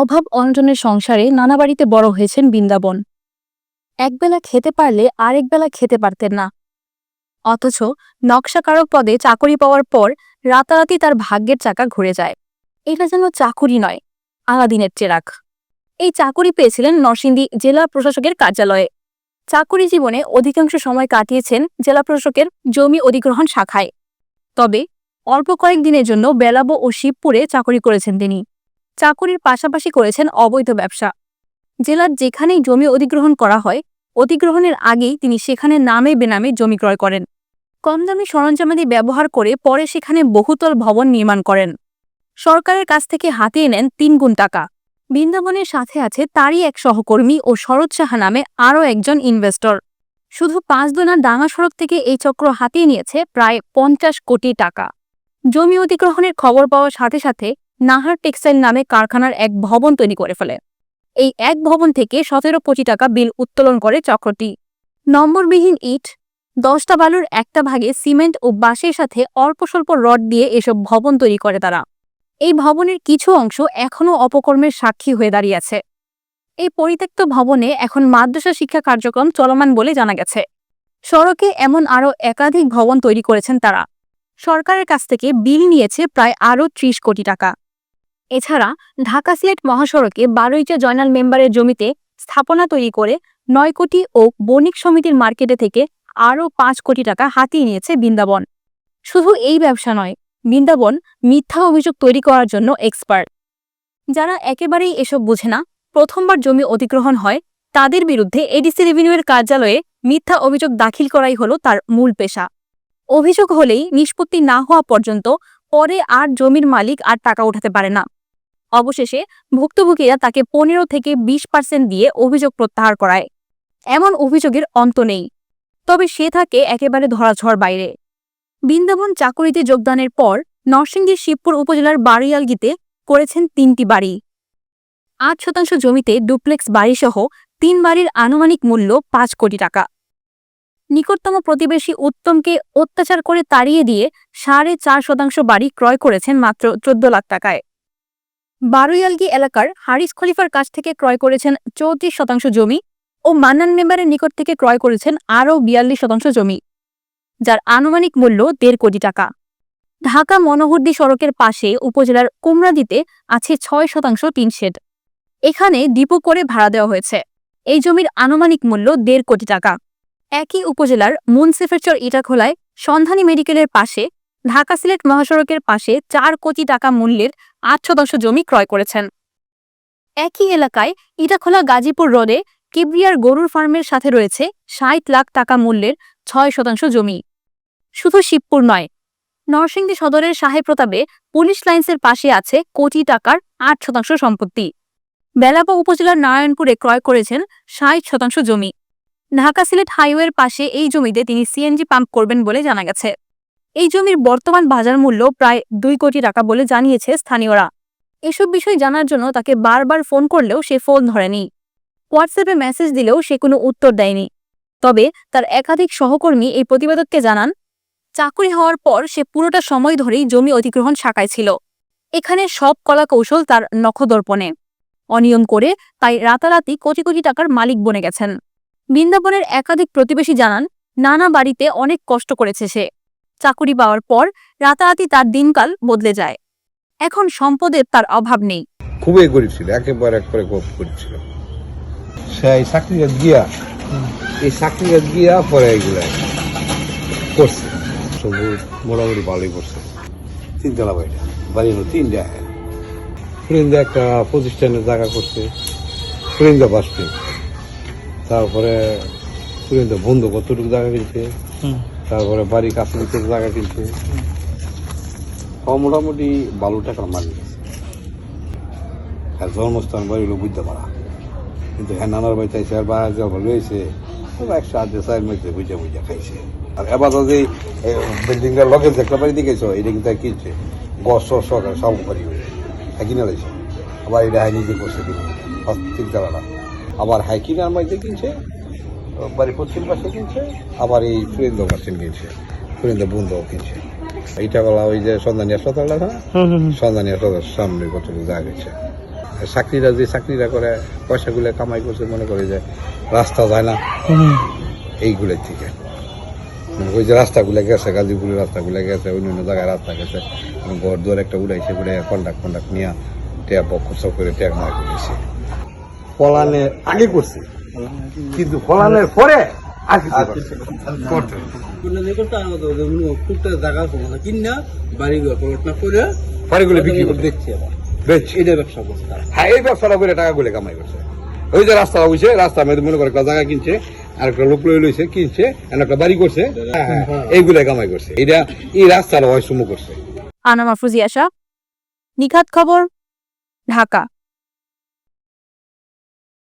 অভাব অনটনের সংসারে নানা বাড়িতে বড় হয়েছেন বৃন্দাবন। একবেলা খেতে পারলে আরেক বেলা খেতে পারতেন না। অথচ নকশাকারক পদে চাকরি পাওয়ার পর রাতারাতি তার ভাগ্যের চাকা ঘুরে যায়। এটা যেন চাকুরি নয়, আলাদিনের চেরাক। এই চাকুরি পেয়েছিলেন নরসিংদী জেলা প্রশাসকের কার্যালয়ে। চাকুরি জীবনে অধিকাংশ সময় কাটিয়েছেন জেলা প্রশাসকের জমি অধিগ্রহণ শাখায়। তবে অল্প কয়েক দিনের জন্য বেলাবো ও শিবপুরে চাকরি করেছেন তিনি। চাকুরির পাশাপাশি করেছেন অবৈধ ব্যবসা। জেলার যেখানেই জমি অধিগ্রহণ করা হয়, অধিগ্রহণের আগেই তিনি সেখানে নামে বেনামে জমি ক্রয় করেন। কম দামি সরঞ্জামাদি ব্যবহার করে পরে সেখানে বহুতল ভবন নির্মাণ করেন। সরকারের কাছ থেকে হাতিয়ে নেন তিন গুণ টাকা। বৃন্দাবনের সাথে আছে তারই এক সহকর্মী ও শরৎ সাহা নামে আরও একজন ইনভেস্টর। শুধু পাঁচদোনা ডাঙা সড়ক থেকে এই চক্র হাতিয়ে নিয়েছে প্রায় পঞ্চাশ কোটি টাকা। জমি অধিগ্রহণের খবর পাওয়ার সাথে সাথে নাহার টেক্সটাইল নামে কারখানার এক ভবন তৈরি করে ফেলে। এই এক ভবন থেকে সতেরো কোটি টাকা বিল উত্তোলন করে চক্রটি। নম্বরবিহীন ইট, দশটা বালুর একটা ভাগে সিমেন্ট ও বাঁশের সাথে অল্প স্বল্প রড দিয়ে এসব ভবন তৈরি করে তারা। এই ভবনের কিছু অংশ এখনও অপকর্মের সাক্ষী হয়ে দাঁড়িয়েছে এই পরিত্যক্ত ভবনে এখন মাদ্রাসা শিক্ষা কার্যক্রম চলমান বলে জানা গেছে। সড়কে এমন আরও একাধিক ভবন তৈরি করেছেন তারা। সরকারের কাছ থেকে বিল নিয়েছে প্রায় আরও ত্রিশ কোটি টাকা। এছাড়া ঢাকা সিলেট মহাসড়কে বারোইচা জয়নাল মেম্বারের জমিতে স্থাপনা তৈরি করে নয় কোটি ও বণিক সমিতির মার্কেটে থেকে আরও পাঁচ কোটি টাকা হাতিয়ে নিয়েছে বৃন্দাবন। শুধু এই ব্যবসা নয়, বৃন্দাবন মিথ্যা অভিযোগ তৈরি করার জন্য এক্সপার্ট। যারা একেবারেই এসব বোঝে না, প্রথমবার জমি অধিগ্রহণ হয়, তাদের বিরুদ্ধে এডিসি রেভিনিউয়ের কার্যালয়ে মিথ্যা অভিযোগ দাখিল করাই হলো তার মূল পেশা। অভিযোগ হলেই নিষ্পত্তি না হওয়া পর্যন্ত পরে আর জমির মালিক আর টাকা উঠাতে পারে না। অবশেষে ভুক্তভোগীরা তাকে পনেরো থেকে বিশ পার্সেন্ট দিয়ে অভিযোগ প্রত্যাহার করায়। এমন অভিযোগের অন্ত নেই। তবে সে থাকে একেবারে ধরাছোঁয়ার বাইরে। বৃন্দাবন চাকুরিতে যোগদানের পর নরসিংদীর শিবপুর উপজেলার বাড়িয়ালগিতে করেছেন তিনটি বাড়ি। আট শতাংশ জমিতে ডুপ্লেক্স বাড়িসহ তিন বাড়ির আনুমানিক মূল্য পাঁচ কোটি টাকা। নিকটতম প্রতিবেশী উত্তমকে অত্যাচার করে তাড়িয়ে দিয়ে সাড়ে চার শতাংশ বাড়ি ক্রয় করেছেন মাত্র চোদ্দ লাখ টাকায়। বারুইয়ালগি এলাকার হারিস খলিফার কাছ থেকে ক্রয় করেছেন চৌত্রিশ শতাংশ জমি ও মান্নান মেম্বারের নিকট থেকে ক্রয় করেছেন আরও বিয়াল্লিশ শতাংশ জমি, যার আনুমানিক মূল্য দেড় কোটি টাকা। ঢাকা মনোহরদি সড়কের পাশে উপজেলার কুমরাদিতে আছে ছয় শতাংশ টিন শেড। এখানে ডিপো করে ভাড়া দেওয়া হয়েছে। এই জমির আনুমানিক মূল্য দেড় কোটি টাকা। একই উপজেলার মুন্সিফেরচর ইটাখোলায় সন্ধানী মেডিকেলের পাশে ঢাকা সিলেট মহাসড়কের পাশে চার কোটি টাকা মূল্যের আট শতাংশ জমি ক্রয় করেছেন। একই এলাকায় ইটাখোলা গাজীপুর রোডে কিবরিয়ার গরুর ফার্মের সাথে রয়েছে ষাট লাখ টাকা মূল্যের ছয় শতাংশ জমি। শুধু শিবপুর নয়, নরসিংদী সদরের সাহেব প্রতাপে পুলিশ লাইন্সের পাশে আছে কোটি টাকার আট শতাংশ সম্পত্তি। বেলাপা উপজেলার নারায়ণপুরে ক্রয় করেছেন ষাট শতাংশ জমি। ঢাকা সিলেট হাইওয়ের পাশে এই জমিতে তিনি সিএনজি পাম্প করবেন বলে জানা গেছে। এই জমির বর্তমান বাজার মূল্য প্রায় দুই কোটি টাকা বলে জানিয়েছে স্থানীয়রা। এসব বিষয় জানার জন্য তাকে বারবার ফোন করলেও সে ফোন ধরেনি। হোয়াটসঅ্যাপে মেসেজ দিলেও সে কোনো উত্তর দেয়নি। তবে তার একাধিক সহকর্মী এই প্রতিবেদককে জানান, চাকরি হওয়ার পর সে পুরোটা সময় ধরেই জমি অধিগ্রহণ শাখায় ছিল। এখানে সব কলা কৌশল তার নখদর্পণে। অনিয়ম করে তাই রাতারাতি কোটি কোটি টাকার মালিক বনে গেছেন। বৃন্দাবনের একাধিক প্রতিবেশী জানান, নানা বাড়িতে অনেক কষ্ট করেছে সে। চাকুরি পাওয়ার পর রাতারাতি তার দিনকাল বদলে যায়। এখন সম্পদের তার অভাব নেই। খুবই গরিব ছিল একেবারে একবারে গরিব ছিল। সেই চাকরিতে গিয়া এই চাকরিতে গিয়া পরে এগুলা করছে। সবুজ মোটামুটি ভালোই করছে। তিনতলা বাড়িটা বাড়ি হলো তিনটা। ফুরিন্দা একটা প্রতিষ্ঠানের জায়গা করছে ফুরিন্দা বাসপে তারপরে ফুরিন্দা বন্ধু কতটুকু জায়গা কিনছে? তারপরে বাড়ি কাছে দিকে জায়গা কিনছে। মোটামুটি বালু টাকার আছে আর জন্মস্থান বাড়ি হলো বুঝতে পারা কিন্তু হ্যাঁ নানার বাড়ি চাইছে আর বা যখন রয়েছে একশো আট চার মধ্যে বুঝে বুঝে খাইছে। আর এবার যে বিল্ডিংটা লগে যে একটা বাড়ি দিকেছো এটা কিন্তু কিনছে। গছ সরকার সব বাড়ি হয়েছে। হ্যাঁ কিনে দিয়েছে আবার এটা হ্যাঁ নিজে করছে কিনে। তিন আবার হ্যাঁ কিনার মধ্যে কিনছে। বাড়ি পশ্চিম পাশে কিনছে আবার এই সুরেন্দ্র পাশে কিনছে সুরেন্দ্র বন্ধুও কিনছে। এইটা বলা ওই যে সন্ধানী হাসপাতাল আছে না সন্ধানী হাসপাতাল সামনে কতটুকু জায়গা গেছে চাকরিরা যে চাকরিরা করে পয়সাগুলো কামাই করছে মনে করে যে রাস্তা যায় না। এইগুলোর থেকে ওই যে রাস্তাগুলো গেছে গাজীপুরের রাস্তাগুলো গেছে অন্য অন্য জায়গায় রাস্তা গেছে। ঘর দুয়ার একটা উড়াইছে উড়ে কন্ডাক্ট কন্ডাক্ট নিয়ে টেয়া খরচ করে ট্যাগ মার করেছে। ফলানের আগে করছে। কিন্তু ফলানের পরে আর কিছু করতে হবে না। টুকটাক জায়গা কিনা বাড়ি ঘর করে বাড়িগুলো বিক্রি করে দেখছি আবার বেচছে এটা ব্যবসা করছে হ্যাঁ এই ব্যবসাটা করে টাকাগুলো কামাই করছে। ওই যে রাস্তা হয়েছে রাস্তা মনে করে একটা জায়গা কিনছে আর একটা লোক লই লইছে কিনছে আর একটা বাড়ি করছে। হ্যাঁ, হ্যাঁ, এইগুলো কামাই করছে। এটা এই রাস্তার হয় সুমো করছে। আনামা ফুজিয়াশা নিখাত খবর ঢাকা।